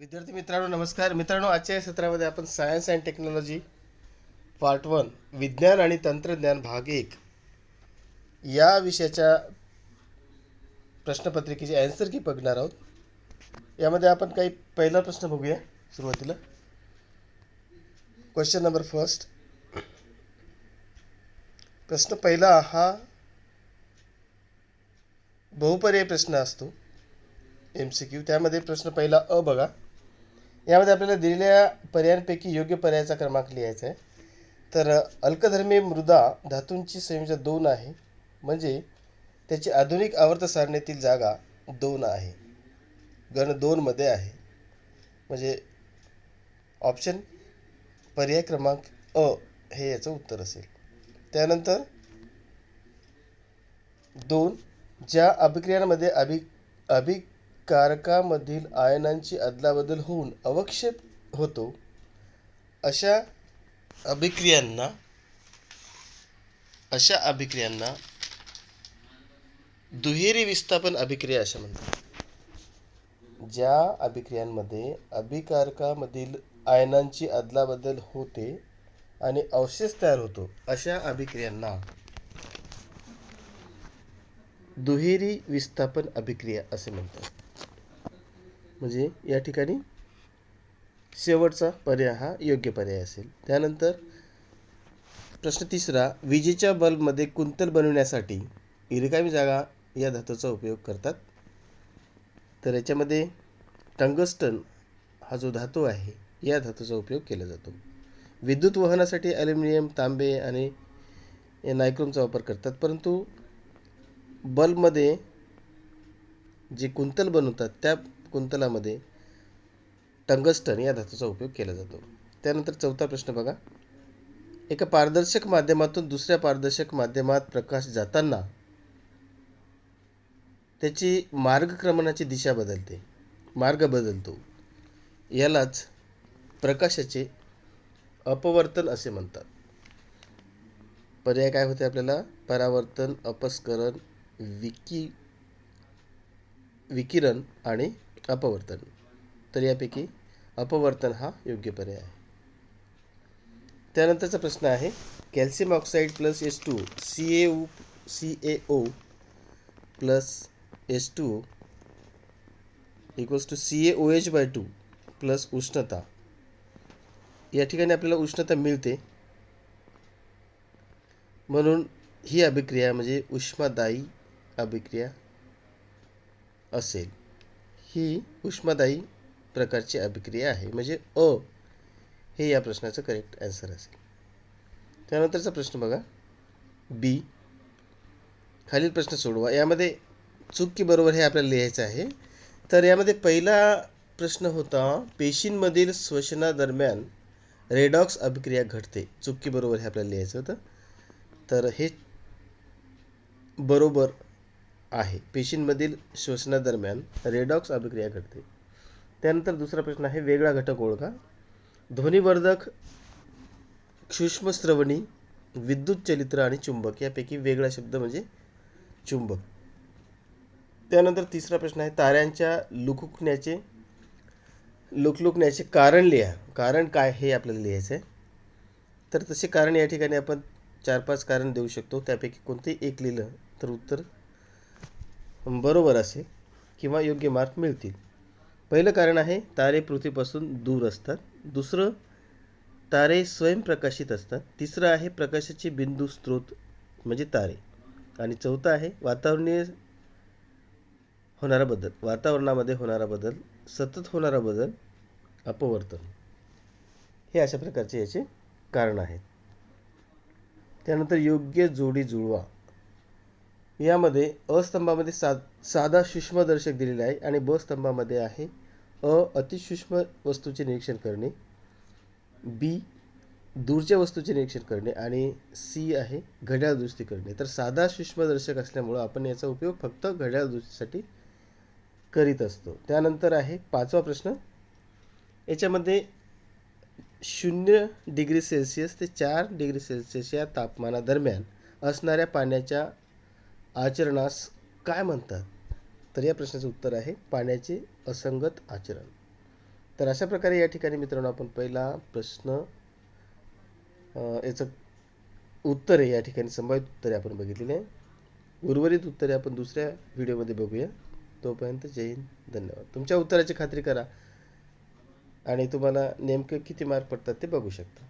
विद्यार्थी मित्रांनो नमस्कार. मित्रांनो आजच्या या सत्रामध्ये आपण science and technology part one विज्ञान आणि तंत्रज्ञान भाग एक या विषयाच्या प्रश्नपत्रिकेची अँसर की बघणार आहोत. यामध्ये आपण काही पहिला प्रश्न बघूया सुरुवातीला. क्वेश्चन नंबर फर्स्ट प्रश्न पहिला हा बहुपर्याय प्रश्न असतो. एम सी क्यू त्यामध्ये प्रश्न पहिला अ बघा. यामध्ये आपल्याला दिलेल्या पर्यायांपैकी योग्य पर्यायाचा क्रमांक लिहायचा आहे. तर अल्कधर्मी मृदा धातूंची संयोजन दोन आहे. म्हणजे त्याची आधुनिक आवर्त सारणीतील जागा दोन आहे. गण दोनमध्ये आहे. म्हणजे ऑप्शन पर्याय क्रमांक अ हे याचं उत्तर असेल. त्यानंतर दोन ज्या अभिक्रियांमध्ये अभि कारकामधील आयनांची अदलाबदल होऊन अवक्षेप होतो अशा अभिक्रियांना अशा अभिक्रियांना दुहेरी विस्थापन अभिक्रिया अशा म्हणतात. ज्या अभिक्रियांमध्ये अभिकारकामधील आयनांची अदलाबदल होते आणि अवशेष तयार होतो अशा अभिक्रियांना दुहेरी विस्थापन अभिक्रिया असे म्हणतात. म्हणजे या ठिकाणी शेवटचा पर्याय हा योग्य पर्याय असेल. त्यानंतर प्रश्न तिसरा विजेच्या बल्बमध्ये कुंतल बनवण्यासाठी रिकामी जागा या धातूचा उपयोग करतात. तर याच्यामध्ये टंगस्टन हा जो धातू आहे या धातूचा उपयोग केला जातो. विद्युत वहनासाठी ॲल्युमिनियम तांबे आणि नायक्रोमचा वापर करतात. परंतु बल्बमध्ये जे कुंतल बनवतात त्या कुंतलामध्ये टंगस्टन या धातूचा उपयोग केला जातो. त्यानंतर चौथा प्रश्न बघा. एका पारदर्शक माध्यमातून दुसऱ्या पारदर्शक माध्यमात प्रकाश जाताना त्याची मार्गक्रमणाची दिशा बदलते मार्ग बदलतो. यालाच प्रकाशाचे अपवर्तन असे म्हणतात. पर्याय काय होते आपल्याला? परावर्तन अपस्करण विकी विकिरण आणि अपवर्तन. तर यापैकी अपवर्तन हा योग्य पर्याय आहे. त्यानंतरचा प्रश्न आहे calcium oxide plus S two C A O C A O plus S two equals to C A O H by two plus उष्णता. या ठिकाणी आपल्याला उष्णता मिळते. म्हणून ही अभिक्रिया म्हणजे उष्मादायी अभिक्रिया असेल. ही उष्मादायी प्रकारची अभिक्रिया आहे. म्हणजे अ हे या प्रश्नाचं करेक्ट ॲन्सर असेल. त्यानंतरचा प्रश्न बघा. बी. खालील प्रश्न सोडवा. यामध्ये चूक की बरोबर हे आपल्याला लिहायचं आहे. तर यामध्ये पहिला प्रश्न होता पेशींमधील श्वसनादरम्यान रेडॉक्स अभिक्रिया घडते. चुकी बरोबर हे आपल्याला लिहायचं होतं. तर हे बरोबर आहे. पेशींमधील श्वसनादरम्यान रेडॉक्स अभिक्रिया घडते. त्यानंतर दुसरा प्रश्न आहे वेगळा घटक ओळखा. ध्वनिवर्धक सूक्ष्मस्रवणी विद्युत चलित्र आणि चुंबक यापैकी वेगळा शब्द म्हणजे चुंबक. त्यानंतर तिसरा प्रश्न आहे ताऱ्यांच्या लुकुकण्याचे लुकलुकण्याचे कारण लिहा. कारण काय हे आपल्याला लिहायचं आहे तर तसे कारण या ठिकाणी आपण चार पाच कारण देऊ शकतो. त्यापैकी कोणतेही एक लिहिलं तर उत्तर बरोबर असेल किंवा योग्य मार्क मिळतील. पहिलं कारण आहे तारे पृथ्वीपासून दूर असतात. दुसरं तारे स्वयंप्रकाशित असतात. तिसरं आहे प्रकाशाचे बिंदू स्रोत म्हणजे तारे. आणि चौथं आहे वातावरणीय होणारा बदल. वातावरणामध्ये होणारा बदल सतत होणारा बदल अपवर्तन. हे अशा प्रकारचे याचे कारण आहेत. त्यानंतर योग्य जोडी जुळवा. यामध्ये अ स्तंभामध्ये सा साधा सूक्ष्मदर्शक दिलेला आहे आणि ब स्तंभामध्ये आहे अ अतिसूक्ष्म वस्तूचे निरीक्षण करणे बी दूरच्या वस्तूचे निरीक्षण करणे आणि सी आहे घड्याळ दुरुस्ती करणे. तर साधा सूक्ष्मदर्शक असल्यामुळं आपण याचा उपयोग फक्त घड्याळ दुरुस्तीसाठी करीत असतो. त्यानंतर आहे पाचवा प्रश्न. याच्यामध्ये शून्य डिग्री सेल्सिअस ते चार डिग्री सेल्सिअस या तापमानादरम्यान असणाऱ्या पाण्याच्या आचरणास काय म्हणतात? तर या प्रश्नाचं उत्तर आहे पाण्याचे असंगत आचरण. तर अशा प्रकारे या ठिकाणी मित्रांनो आपण पहिला प्रश्न याचं उत्तर आहे या ठिकाणी संभावित उत्तरे आपण बघितलेली आहे. उर्वरित उत्तरे आपण दुसऱ्या व्हिडिओमध्ये बघूया. तोपर्यंत जय हिंद धन्यवाद. तुमच्या उत्तराची खात्री करा आणि तुम्हाला नेमके किती मार्क पडतात ते बघू शकता.